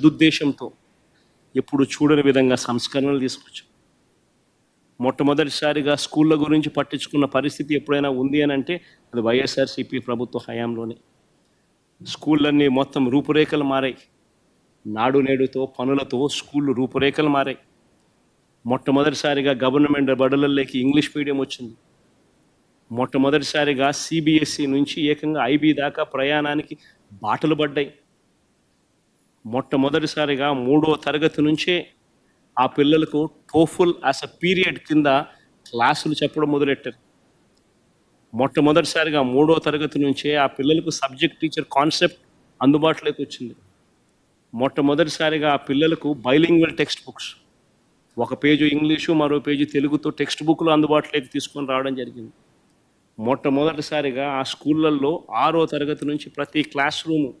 సదుద్దేశంతో ఎప్పుడు చూడని విధంగా సంస్కరణలు తీసుకొచ్చాం. మొట్టమొదటిసారిగా స్కూళ్ళ గురించి పట్టించుకున్న పరిస్థితి ఎప్పుడైనా ఉంది అని అంటే అది వైఎస్ఆర్సీపీ ప్రభుత్వ హయాంలోనే. స్కూళ్ళన్నీ మొత్తం రూపురేఖలు మారాయి. నాడు నేడుతో పనులతో స్కూళ్ళు రూపురేఖలు మారాయి. మొట్టమొదటిసారిగా గవర్నమెంట్ బడులలోకి ఇంగ్లీష్ మీడియం వచ్చింది. మొట్టమొదటిసారిగా సిబిఎస్ఈ నుంచి ఏకంగా ఐబీ దాకా ప్రయాణానికి బాటలు పడ్డాయి. మొట్టమొదటిసారిగా మూడో తరగతి నుంచే ఆ పిల్లలకు టోఫుల్ యాజ్ అ పీరియడ్ కింద క్లాసులు చెప్పడం మొదలెట్టారు. మొట్టమొదటిసారిగా మూడో తరగతి నుంచే ఆ పిల్లలకు సబ్జెక్ట్ టీచర్ కాన్సెప్ట్ అందుబాటులోకి వచ్చింది. మొట్టమొదటిసారిగా ఆ పిల్లలకు బైలింగ్వల్ టెక్స్ట్ బుక్స్ ఒక పేజీ ఇంగ్లీషు మరో పేజీ తెలుగుతో టెక్స్ట్ బుక్లు అందుబాటులోకి తీసుకొని రావడం జరిగింది. మొట్టమొదటిసారిగా ఆ స్కూళ్ళల్లో ఆరో తరగతి నుంచి ప్రతి classroom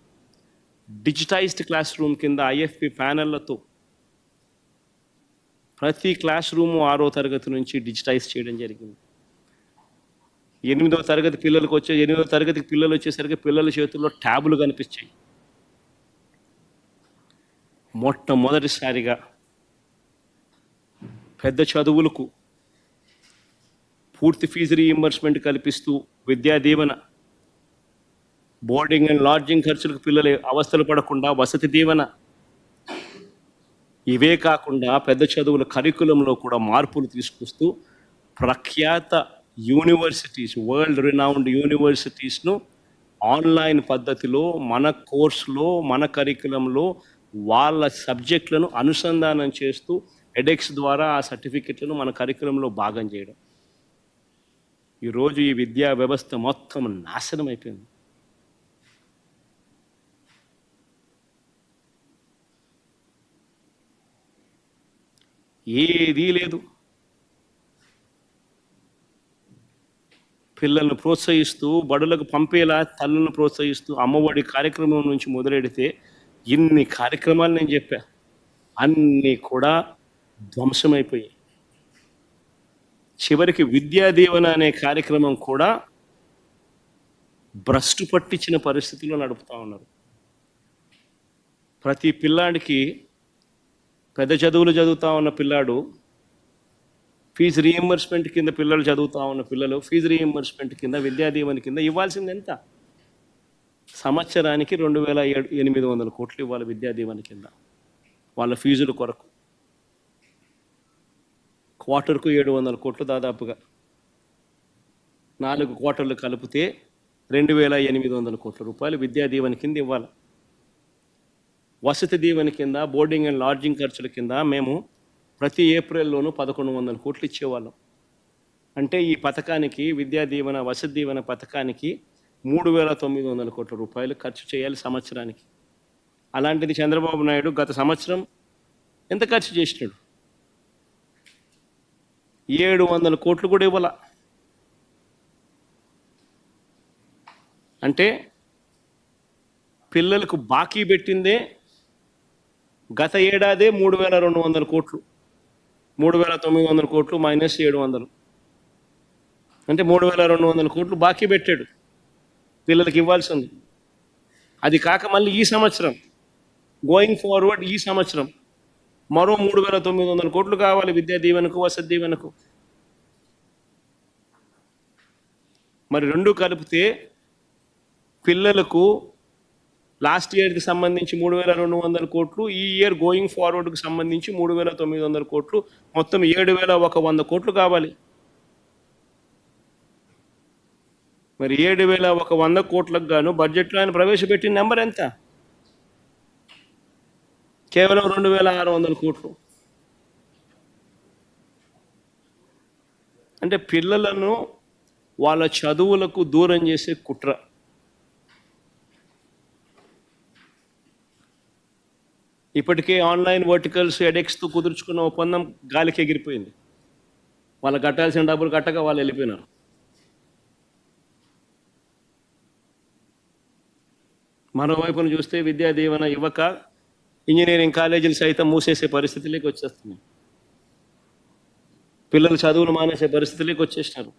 digitised classroom కింద ఐఎఫ్పి ప్యానెళ్ళతో ప్రతి క్లాస్ రూము ఆరో తరగతి నుంచి డిజిటైజ్ చేయడం జరిగింది. ఎనిమిదో తరగతి పిల్లలకు వచ్చే ఎనిమిదో తరగతికి పిల్లలు వచ్చేసరికి పిల్లల చేతుల్లో ట్యాబులు కనిపించాయి. మొట్టమొదటిసారిగా పెద్ద చదువులకు పూర్తి ఫీజు రీఇంబర్స్మెంట్ కల్పిస్తూ Vidya Deevena boarding and lodging ఖర్చులకు పిల్లలు అవస్థలు పడకుండా వసతి దీవెన ఇవే కాకుండా పెద్ద చదువుల కరికులంలో కూడా మార్పులు తీసుకొస్తూ ప్రఖ్యాత యూనివర్సిటీస్ వరల్డ్ రినౌండ్ యూనివర్సిటీస్ను ఆన్లైన్ పద్ధతిలో మన కోర్సులో మన కరికులంలో వాళ్ళ సబ్జెక్టులను అనుసంధానం చేస్తూ ఎడెక్స్ ద్వారా ఆ సర్టిఫికెట్లను మన కరికులంలో భాగం చేయడం. ఈరోజు ఈ విద్యా వ్యవస్థ మొత్తం నాశనం అయిపోయింది. ఏదీ లేదు. పిల్లలను ప్రోత్సహిస్తూ బడులకు పంపేలా తల్లులను ప్రోత్సహిస్తూ అమ్మఒడి కార్యక్రమం నుంచి మొదలెడితే ఇన్ని కార్యక్రమాలు నేను చెప్పా. అన్నీ కూడా ధ్వంసమైపోయాయి. చివరికి విద్యా దీవెన అనే కార్యక్రమం కూడా భ్రష్టు పట్టించిన పరిస్థితుల్లో నడుపుతా ఉన్నారు. ప్రతి పిల్లాడికి పెద్ద చదువులు చదువుతా ఉన్న పిల్లాడు ఫీజు రీఎంబర్స్మెంట్ కింద పిల్లలు చదువుతా ఉన్న పిల్లలు ఫీజు రీఎంబర్స్మెంట్ కింద విద్యాదీవెన కింద ఇవ్వాల్సింది ఎంత? సంవత్సరానికి రెండు వేల ఏడు ఎనిమిది వందల కోట్లు ఇవ్వాలి విద్యాదీవెన కింద వాళ్ళ ఫీజుల కొరకు. క్వార్టర్కు ఏడు వందల కోట్లు దాదాపుగా. నాలుగు క్వార్టర్లు కలిపితే రెండు వేల ఎనిమిది వందల కోట్ల రూపాయలు విద్యాదీవెన కింద ఇవ్వాలి. వసతి దీవెన కింద బోర్డింగ్ అండ్ లాడ్జింగ్ ఖర్చుల కింద మేము ప్రతి ఏప్రిల్లోనూ పదకొండు వందల కోట్లు ఇచ్చేవాళ్ళం. అంటే ఈ పథకానికి విద్యా దీవెన వసతి దీవెన పథకానికి మూడు వేల తొమ్మిది వందల కోట్ల రూపాయలు ఖర్చు చేయాలి సంవత్సరానికి. అలాంటిది చంద్రబాబు నాయుడు గత సంవత్సరం ఎంత ఖర్చు చేసినాడు? ఏడు వందల కోట్లు కూడా ఇవ్వాల. అంటే పిల్లలకు బాకీ పెట్టిందే గత ఏడాదే మూడు వేల రెండు వందల కోట్లు. మూడు వేల తొమ్మిది వందల కోట్లు మైనస్ ఏడు వందలు. అంటే మూడు వేల రెండు వందల కోట్లు బాకీ పెట్టాడు. పిల్లలకి ఇవ్వాల్సింది. అది కాక మళ్ళీ ఈ సంవత్సరం గోయింగ్ ఫార్వర్డ్ ఈ సంవత్సరం మరో మూడు వేల తొమ్మిది వందల కోట్లు కావాలి విద్యా దీవెనకు వసతి దీవెనకు. మరి రెండు కలిపితే పిల్లలకు లాస్ట్ ఇయర్కి సంబంధించి మూడు వేల రెండు వందల కోట్లు ఈ ఇయర్ గోయింగ్ ఫార్వర్డ్కి సంబంధించి మూడు వేల తొమ్మిది వందల కోట్లు మొత్తం ఏడు వేల ఒక వంద కోట్లు కావాలి. మరి ఏడు వేల ఒక వంద కోట్లకు గాను బడ్జెట్లో ఆయన ప్రవేశపెట్టిన నెంబర్ ఎంత? కేవలం రెండు వేల ఆరు వందల కోట్లు. అంటే పిల్లలను వాళ్ళ చదువులకు దూరం చేసే కుట్ర. ఇప్పటికే ఆన్లైన్ వర్టికల్స్ ఎడెక్స్తో కుదుర్చుకున్న ఒప్పందం గాలికి ఎగిరిపోయింది. వాళ్ళు కట్టాల్సిన డబ్బులు కట్టక వాళ్ళు వెళ్ళిపోయినారు. మరోవైపున చూస్తే విద్యా దీవెన ఇవ్వక ఇంజనీరింగ్ కాలేజీలు సైతం మూసేసే పరిస్థితులకి వచ్చేస్తున్నాయి. పిల్లలు చదువులు మానేసే పరిస్థితిలోకి వచ్చేసినారు.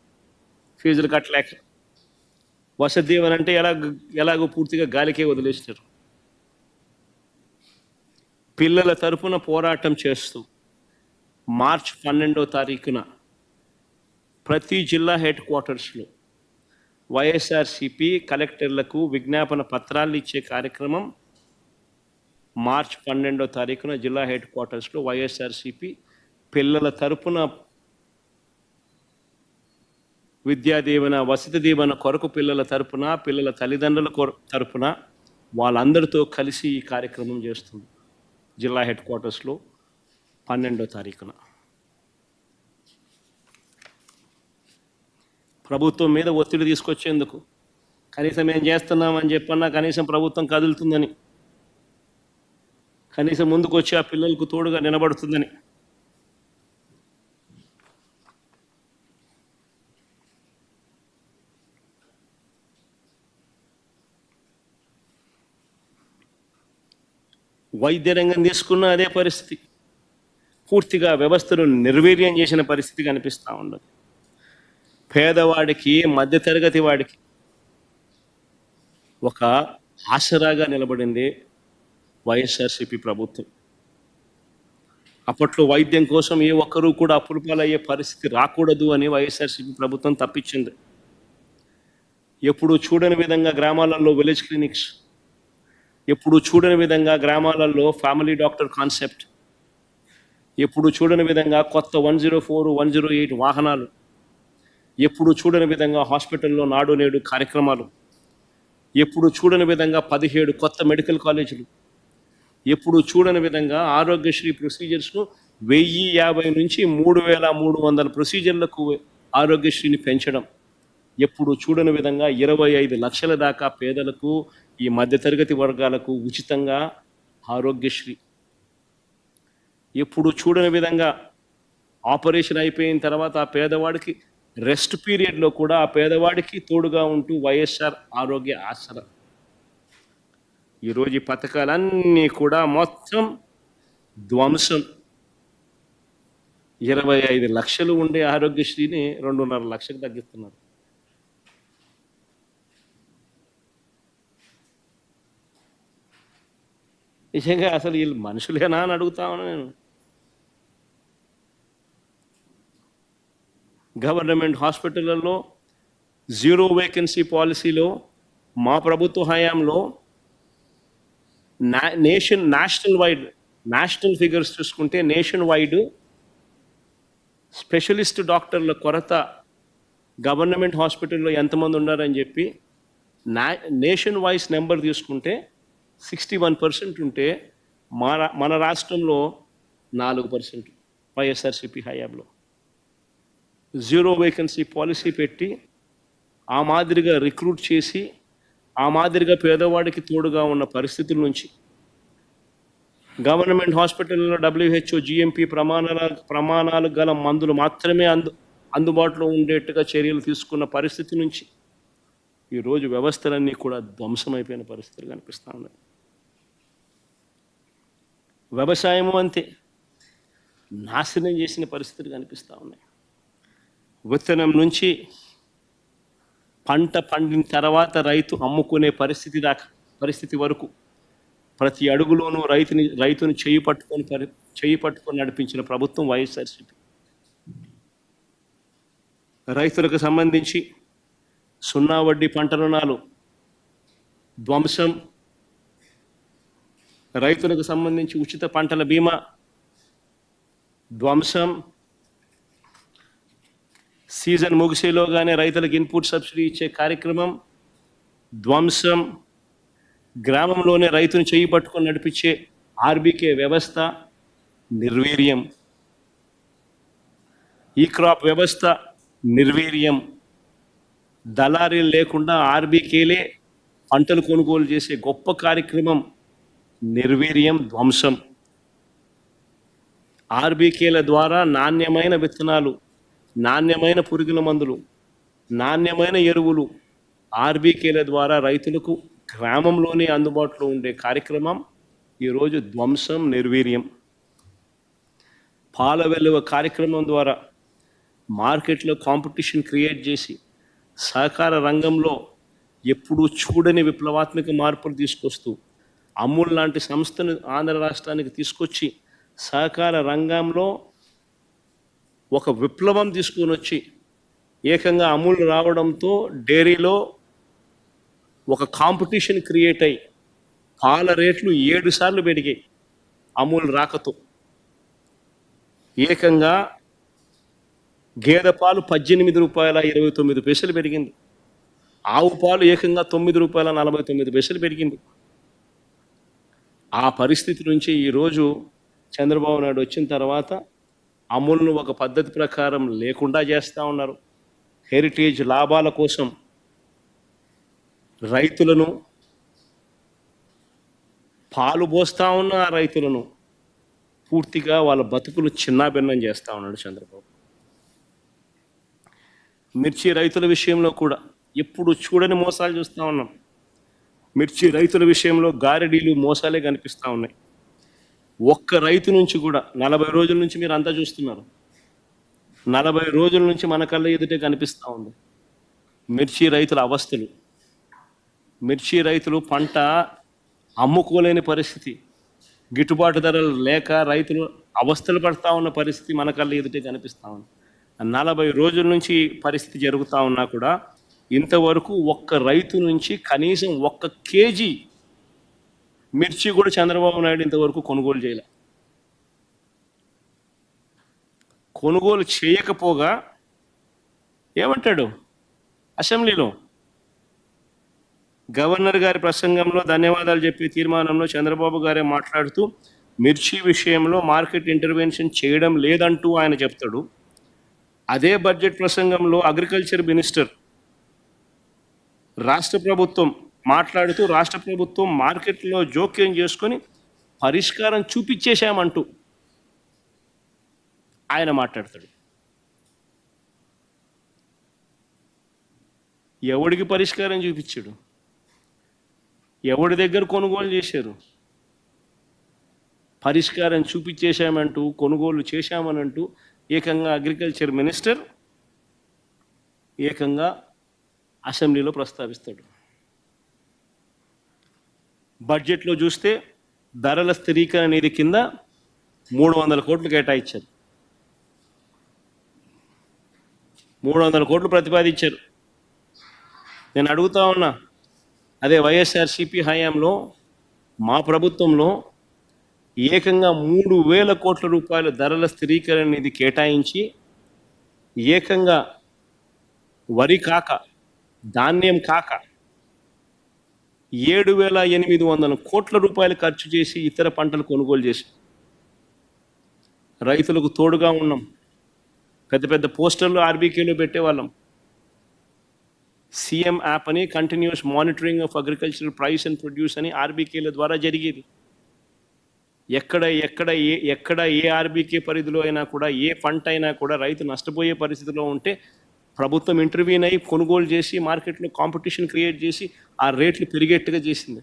ఫీజులు కట్టలేక. వసతి దీవెన అంటే ఎలా ఎలాగో పూర్తిగా గాలికే వదిలేసినారు. పిల్లల తరపున పోరాటం చేస్తూ. మార్చ్ పన్నెండో తారీఖున ప్రతి జిల్లా హెడ్ క్వార్టర్స్లో వైఎస్ఆర్సిపి కలెక్టర్లకు విజ్ఞాపన పత్రాలు ఇచ్చే కార్యక్రమం మార్చ్ పన్నెండో తారీఖున జిల్లా హెడ్ క్వార్టర్స్లో వైఎస్ఆర్సిపి పిల్లల తరపున విద్యా దీవెన వసతి దీవెన కొరకు పిల్లల తరపున పిల్లల తల్లిదండ్రుల కొర తరపున వాళ్ళందరితో కలిసి ఈ కార్యక్రమం చేస్తుంది జిల్లా హెడ్ క్వార్టర్స్లో పన్నెండో తారీఖున. ప్రభుత్వం మీద ఒత్తిడి తీసుకొచ్చేందుకు కనీసం ఏం చేస్తున్నామని చెప్పన్నా కనీసం ప్రభుత్వం కదులుతుందని కనీసం ముందుకు వచ్చి ఆ పిల్లలకు తోడుగా నిలబడుతుందని వైద్య రంగం తీసుకున్న అదే పరిస్థితి. పూర్తిగా వ్యవస్థను నిర్వీర్యం చేసిన పరిస్థితి కనిపిస్తూ ఉండదు పేదవాడికి మధ్యతరగతి వాడికి ఒక ఆసరాగా నిలబడింది వైఎస్ఆర్సిపి ప్రభుత్వం. అప్పట్లో వైద్యం కోసం ఏ ఒక్కరూ కూడా అప్పులు పాలయ్యే పరిస్థితి రాకూడదు అని వైఎస్ఆర్సిపి ప్రభుత్వం తప్పించింది. ఎప్పుడు చూడని విధంగా గ్రామాలలో విలేజ్ క్లినిక్స్ ఎప్పుడు చూడని విధంగా గ్రామాలలో ఫ్యామిలీ డాక్టర్ కాన్సెప్ట్ ఎప్పుడు చూడని విధంగా కొత్త one zero four one zero eight వాహనాలు. ఎప్పుడు చూడని విధంగా హాస్పిటల్లో నాడు నేడు కార్యక్రమాలు. ఎప్పుడు చూడని విధంగా పదిహేడు కొత్త మెడికల్ కాలేజీలు ఎప్పుడు చూడని విధంగా ఆరోగ్యశ్రీ ప్రొసీజర్స్ను వెయ్యి యాభై నుంచి మూడు వేల మూడు వందల ప్రొసీజర్లకు ఆరోగ్యశ్రీని పెంచడం. ఎప్పుడు చూడని విధంగా ఇరవై ఐదు లక్షల దాకా పేదలకు ఈ మధ్యతరగతి వర్గాలకు ఉచితంగా ఆరోగ్యశ్రీ. ఎప్పుడు చూడని విధంగా ఆపరేషన్ అయిపోయిన తర్వాత ఆ పేదవాడికి రెస్ట్ పీరియడ్లో కూడా ఆ పేదవాడికి తోడుగా ఉంటూ వైఎస్ఆర్ ఆరోగ్య ఆసరా. ఈరోజు ఈ పథకాలన్నీ కూడా మొత్తం ధ్వంసం. ఇరవై ఐదు లక్షలు ఉండే ఆరోగ్యశ్రీని రెండున్నర లక్షకు తగ్గిస్తున్నారు. నిజంగా అసలు వీళ్ళు మనుషులేనా అని అడుగుతామని నేను. గవర్నమెంట్ హాస్పిటళ్ళల్లో జీరో వేకెన్సీ పాలసీలో మా ప్రభుత్వ హయాంలో nation national wide national figures చూసుకుంటే నేషన్ వైడ్ స్పెషలిస్ట్ డాక్టర్ల కొరత గవర్నమెంట్ హాస్పిటల్లో ఎంతమంది ఉన్నారని చెప్పి నేషన్ వైస్ నెంబర్ తీసుకుంటే సిక్స్టీ వన్ పర్సెంట్ ఉంటే మన మన రాష్ట్రంలో నాలుగు పర్సెంట్ వైఎస్ఆర్సిపి హయాంలో. జీరో వేకెన్సీ పాలసీ పెట్టి ఆ మాదిరిగా రిక్రూట్ చేసి ఆ మాదిరిగా పేదవాడికి తోడుగా ఉన్న పరిస్థితుల నుంచి గవర్నమెంట్ హాస్పిటల్లో డబ్ల్యూహెచ్ఓ జిఎంపి ప్రమాణాల ప్రమాణాలు గల మందులు మాత్రమే అందు అందుబాటులో ఉండేట్టుగా చర్యలు తీసుకున్న పరిస్థితి నుంచి ఈరోజు వ్యవస్థలన్నీ కూడా ధ్వంసమైపోయిన పరిస్థితులు కనిపిస్తూ ఉన్నాయి. వ్యవసాయము అంతే నాశనం చేసిన పరిస్థితులు కనిపిస్తూ ఉన్నాయి. విత్తనం నుంచి పంట పండిన తర్వాత రైతు అమ్ముకునే పరిస్థితి దాకా పరిస్థితి వరకు ప్రతి అడుగులోనూ రైతుని రైతును చేయి పట్టుకొని చేయి పట్టుకొని నడిపించిన ప్రభుత్వం వైఎస్ఆర్సీపీ. రైతులకు సంబంధించి సున్నా వడ్డీ పంట రుణాలు ధ్వంసం రైతులకు సంబంధించి ఉచిత పంటల బీమా ధ్వంసం సీజన్ ముగిసేలోగానే రైతులకు ఇన్పుట్ సబ్సిడీ ఇచ్చే కార్యక్రమం ధ్వంసం గ్రామంలోనే రైతును చేయి పట్టుకొని నడిపించే ఆర్బీకే వ్యవస్థ నిర్వీర్యం. ఈ క్రాప్ వ్యవస్థ నిర్వీర్యం. దళారీలు లేకుండా ఆర్బీకేలే పంటలు కొనుగోలు చేసే గొప్ప కార్యక్రమం. నిర్వీర్యం ధ్వంసం. ఆర్బీకేల ద్వారా నాణ్యమైన విత్తనాలు నాణ్యమైన పురుగుల మందులు నాణ్యమైన ఎరువులు ఆర్బీకేల ద్వారా రైతులకు గ్రామంలోనే అందుబాటులో ఉండే కార్యక్రమం ఈరోజు ధ్వంసం నిర్వీర్యం. పాల వెలువ కార్యక్రమం ద్వారా మార్కెట్లో కాంపిటీషన్ క్రియేట్ చేసి సహకార రంగంలో ఎప్పుడూ చూడని విప్లవాత్మక మార్పులు తీసుకొస్తూ అమూల్ లాంటి సంస్థను ఆంధ్ర రాష్ట్రానికి తీసుకొచ్చి సహకార రంగంలో ఒక విప్లవం తీసుకొని వచ్చి ఏకంగా అమూల్ రావడంతో డైరీలో ఒక కాంపిటీషన్ క్రియేట్ అయ్యి పాల రేట్లు ఏడు సార్లు పెరిగాయి అమూల్ రాకతో. ఏకంగా గేదె పాలు పద్దెనిమిది రూపాయల ఇరవై తొమ్మిది పైసలు పెరిగింది. ఆవు పాలు ఏకంగా తొమ్మిది రూపాయల నలభై తొమ్మిది పైసలు పెరిగింది. ఆ పరిస్థితి నుంచి ఈరోజు చంద్రబాబు నాయుడు వచ్చిన తర్వాత అమూల్ను ఒక పద్ధతి ప్రకారం లేకుండా చేస్తూ ఉన్నారు. హెరిటేజ్ లాభాల కోసం రైతులను పాలు పోస్తూ ఉన్న ఆ రైతులను పూర్తిగా వాళ్ళ బతుకులు చిన్నాభిన్నం చేస్తూ ఉన్నాడు చంద్రబాబు. మిర్చి రైతుల విషయంలో కూడా ఎప్పుడు చూడని మోసాలు చూస్తూ ఉన్నాం. మిర్చి రైతుల విషయంలో గారడీలు మోసాలే కనిపిస్తూ ఉన్నాయి. ఒక్క రైతు నుంచి కూడా నలభై రోజుల నుంచి మీరు అంతా చూస్తున్నారు. నలభై రోజుల నుంచి మన కళ్ళ ఎదుటే కనిపిస్తూ ఉంది. మిర్చి రైతుల అవస్థలు. మిర్చి రైతులు పంట అమ్ముకోలేని పరిస్థితి. గిట్టుబాటు ధరలు లేక రైతులు అవస్థలు పడతా ఉన్న పరిస్థితి మన కళ్ళ ఎదుటే కనిపిస్తూ ఉంది. నలభై రోజుల నుంచి పరిస్థితి జరుగుతూ ఉన్నా కూడా ఇంతవరకు ఒక్క రైతు నుంచి కనీసం ఒక్క కేజీ మిర్చి కూడా చంద్రబాబు నాయుడు ఇంతవరకు కొనుగోలు చేయలే. కొనుగోలు చేయకపోగా ఏమంటాడు? అసెంబ్లీలో గవర్నర్ గారి ప్రసంగంలో ధన్యవాదాలు చెప్పే తీర్మానంలో చంద్రబాబు గారే మాట్లాడుతూ మిర్చి విషయంలో మార్కెట్ ఇంటర్వెన్షన్ చేయడం లేదంటూ ఆయన చెప్తాడు. అదే బడ్జెట్ ప్రసంగంలో అగ్రికల్చర్ మినిస్టర్ రాష్ట్ర ప్రభుత్వం మాట్లాడుతూ రాష్ట్ర ప్రభుత్వం మార్కెట్లో జోక్యం చేసుకొని పరిష్కారం చూపించేశామంటూ ఆయన మాట్లాడతాడు. ఎవడికి పరిష్కారం చూపించాడు? ఎవడి దగ్గర కొనుగోలు చేశారు? పరిష్కారం చూపించేశామంటూ కొనుగోలు చేశామనంటూ ఏకంగా అగ్రికల్చర్ మినిస్టర్ ఏకంగా అసెంబ్లీలో ప్రస్తావిస్తాడు. బడ్జెట్లో చూస్తే ధరల స్థిరీకరణ నిధి కింద మూడు వందల కోట్లు కేటాయించారు. మూడు వందల కోట్లు ప్రతిపాదించారు. నేను అడుగుతా ఉన్నా అదే వైఎస్ఆర్సిపి హయాంలో మా ప్రభుత్వంలో ఏకంగా మూడు వేల కోట్ల రూపాయల ధరల స్థిరీకరణ నిధి కేటాయించి ఏకంగా వరి కాక ధాన్యం కాక ఏడు వేల ఎనిమిది వందల కోట్ల రూపాయలు ఖర్చు చేసి ఇతర పంటలు కొనుగోలు చేసి రైతులకు తోడుగా ఉన్నాం. పెద్ద పెద్ద పోస్టర్లు ఆర్బీకేలో పెట్టేవాళ్ళం. సీఎం యాప్ అని continuous monitoring of agricultural price and produce అని ఆర్బీకేల ద్వారా జరిగేది. ఎక్కడ ఎక్కడ ఏ ఎక్కడ ఏ ఆర్బీకే పరిధిలో అయినా కూడా ఏ పంట అయినా కూడా రైతు నష్టపోయే పరిస్థితిలో ఉంటే ప్రభుత్వం ఇంటర్వ్యూన్ అయ్యి కొనుగోలు చేసి మార్కెట్లో కాంపిటీషన్ క్రియేట్ చేసి ఆ రేట్లు పెరిగేట్టుగా చేసింది.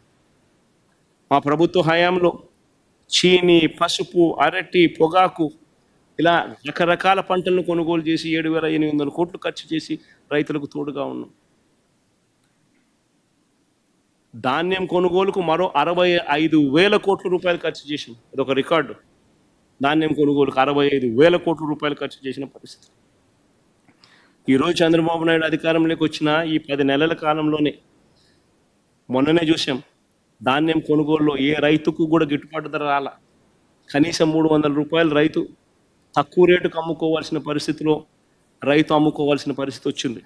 మా ప్రభుత్వ హయాంలో చీని పసుపు అరటి పొగాకు ఇలా రకరకాల పంటలను కొనుగోలు చేసి ఏడు వేల ఎనిమిది వందల కోట్లు ఖర్చు చేసి రైతులకు తోడుగా ఉన్నాం. ధాన్యం కొనుగోలుకు మరో అరవై ఐదు వేల కోట్ల రూపాయలు ఖర్చు చేసింది. అదొక రికార్డు. ధాన్యం కొనుగోలుకు అరవై ఐదు వేల కోట్ల రూపాయలు ఖర్చు చేసిన పరిస్థితి. ఈరోజు చంద్రబాబు నాయుడు అధికారంలోకి వచ్చిన ఈ పది నెలల కాలంలోనే మొన్ననే చూసాం ధాన్యం కొనుగోలులో ఏ రైతుకు కూడా గిట్టుబాటు ధర రాల. కనీసం మూడు వందల రూపాయలు రైతు తక్కువ రేటుకు అమ్ముకోవాల్సిన పరిస్థితిలో రైతు అమ్ముకోవాల్సిన పరిస్థితి వచ్చింది.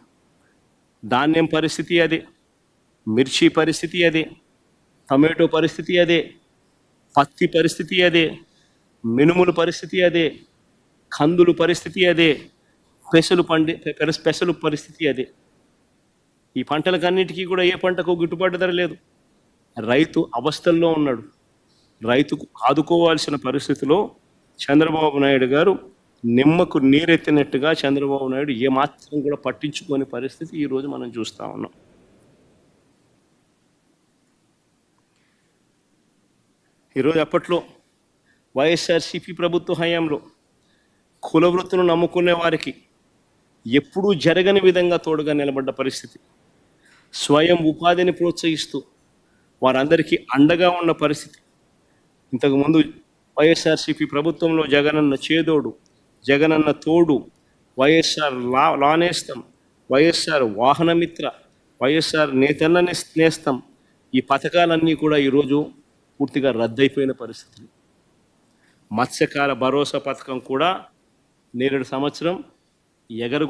ధాన్యం పరిస్థితి అదే మిర్చి పరిస్థితి అదే టమాటో పరిస్థితి అదే పత్తి పరిస్థితి అదే మినుముల పరిస్థితి అదే కందులు పరిస్థితి అదే పెసలు పండి స్పెషల్ పెసలు పరిస్థితి అదే. ఈ పంటలకన్నిటికీ కూడా ఏ పంటకు గిట్టుబాటు ధర లేదు. రైతు అవస్థల్లో ఉన్నాడు. రైతుకు ఆదుకోవాల్సిన పరిస్థితిలో చంద్రబాబు నాయుడు గారు నిమ్మకు నీరెత్తినట్టుగా చంద్రబాబు నాయుడు ఏమాత్రం కూడా పట్టించుకోని పరిస్థితి ఈరోజు మనం చూస్తూ ఉన్నాం. ఈరోజు అప్పట్లో వైఎస్ఆర్సిపి ప్రభుత్వ హయాంలో కుల వృత్తులను నమ్ముకునే వారికి ఎప్పుడూ జరగని విధంగా తోడుగా నిలబడ్డ పరిస్థితి. స్వయం ఉపాధిని ప్రోత్సహిస్తూ వారందరికీ అండగా ఉన్న పరిస్థితి. ఇంతకుముందు వైఎస్ఆర్సీపీ ప్రభుత్వంలో జగనన్న చేదోడు జగనన్న తోడు వైఎస్ఆర్ లా లానేస్తం వైఎస్ఆర్ వాహనమిత్ర వైఎస్ఆర్ నేతన్నని నేస్తం ఈ పథకాలన్నీ కూడా ఈరోజు పూర్తిగా రద్దయిపోయిన పరిస్థితులు. మత్స్యకార భరోసా పథకం కూడా నేరేడు సంవత్సరం ఎగరు